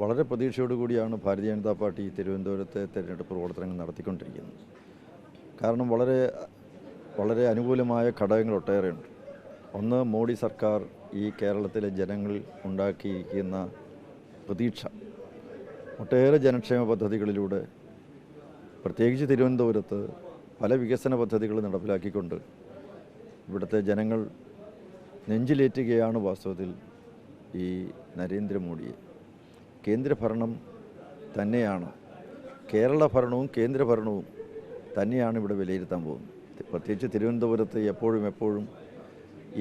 വളരെ പ്രതീക്ഷയോടുകൂടിയാണ് ഭാരതീയ ജനതാ പാർട്ടി തിരുവനന്തപുരത്തെ തെരഞ്ഞെടുപ്പ് പ്രവർത്തനങ്ങൾ നടത്തിക്കൊണ്ടിരിക്കുന്നത്. കാരണം വളരെ വളരെ അനുകൂലമായ ഘടകങ്ങൾ ഒട്ടേറെയുണ്ട്. ഒന്ന് മോഡി സർക്കാർ ഈ കേരളത്തിലെ ജനങ്ങൾ ഉണ്ടാക്കിയിരിക്കുന്ന പ്രതീക്ഷ. ഒട്ടേറെ ജനക്ഷേമ പദ്ധതികളിലൂടെ പ്രത്യേകിച്ച് തിരുവനന്തപുരത്ത് പല വികസന പദ്ധതികൾ നടപ്പിലാക്കിക്കൊണ്ട് ഇവിടുത്തെ ജനങ്ങൾ നെഞ്ചിലേറ്റുകയാണ് വാസ്തവത്തിൽ ഈ നരേന്ദ്രമോദിയെ. കേന്ദ്രഭരണം തന്നെയാണ്. കേരള ഭരണവും കേന്ദ്രഭരണവും തന്നെയാണ് ഇവിടെ വിലയിരുത്താൻ പോകുന്നത്. പ്രത്യേകിച്ച് തിരുവനന്തപുരത്ത് എപ്പോഴും എപ്പോഴും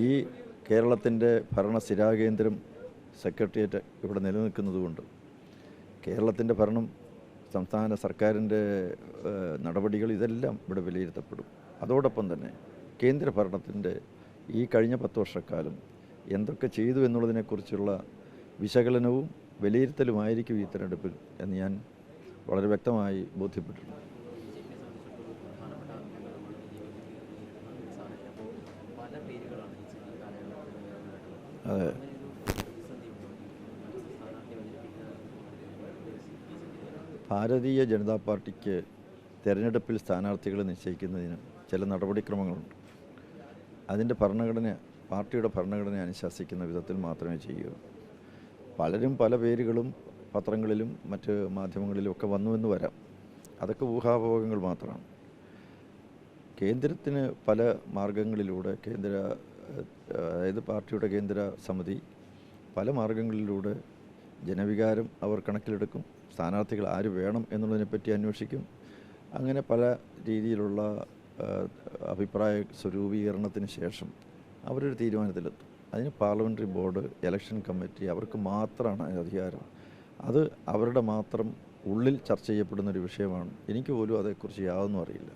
ഈ കേരളത്തിന്റെ ഭരണ സ്ഥിരാകേന്ദ്രം സെക്രട്ടേറിയറ്റ് ഇവിടെ നിലനിൽക്കുന്നതുകൊണ്ട് കേരളത്തിന്റെ ഭരണം സംസ്ഥാന സർക്കാരിന്റെ നടപടികൾ ഇതെല്ലാം ഇവിടെ വിലയിരുത്തപ്പെടും. അതോടൊപ്പം തന്നെ കേന്ദ്ര ഭരണത്തിന്റെ ഈ കഴിഞ്ഞ പത്ത് വർഷക്കാലം എന്തൊക്കെ ചെയ്തു എന്നുള്ളതിനെക്കുറിച്ചുള്ള വിശകലനവും വിലയിരുത്തലുമായിരിക്കും ഈ തെരഞ്ഞെടുപ്പിൽ എന്ന് ഞാൻ വളരെ വ്യക്തമായി ബോധ്യപ്പെട്ടിട്ടുണ്ട്. അതെ. ഭാരതീയ ജനതാ പാർട്ടിക്ക് തെരഞ്ഞെടുപ്പിൽ സ്ഥാനാർത്ഥികളെ നിശ്ചയിക്കുന്നതിന് ചില നടപടിക്രമങ്ങളുണ്ട്. അതിന്റെ ഭരണഘടന പാർട്ടിയുടെ ഭരണഘടന അനുശാസിക്കുന്ന വിധത്തിൽ മാത്രമേ ചെയ്യൂ പലരും പല പേരുകളും പത്രങ്ങളിലും മറ്റ് മാധ്യമങ്ങളിലും ഒക്കെ വന്നുവെന്ന് വരാം. അതൊക്കെ ഊഹാഭോഗങ്ങൾ മാത്രമാണ്. കേന്ദ്രത്തിന് പല മാർഗങ്ങളിലൂടെ കേന്ദ്ര അതായത് പാർട്ടിയുടെ കേന്ദ്ര സമിതി പല മാർഗങ്ങളിലൂടെ ജനവികാരം അവർ കണക്കിലെടുക്കും. സ്ഥാനാർത്ഥികൾ ആര് വേണം എന്നുള്ളതിനെപ്പറ്റി അന്വേഷിക്കും. അങ്ങനെ പല രീതിയിലുള്ള അഭിപ്രായ സ്വരൂപീകരണത്തിന് ശേഷം അവരൊരു തീരുമാനത്തിലെത്തും. അതിന് പാർലമെന്ററി ബോർഡ് ഇലക്ഷൻ കമ്മിറ്റി അവർക്ക് മാത്രമാണ് അധികാരം. അത് അവരുടെ മാത്രം ഉള്ളിൽ ചർച്ച ചെയ്യപ്പെടുന്ന ഒരു വിഷയമാണ്. എനിക്ക് പോലും അതേക്കുറിച്ച് യാതൊന്നും അറിയില്ല.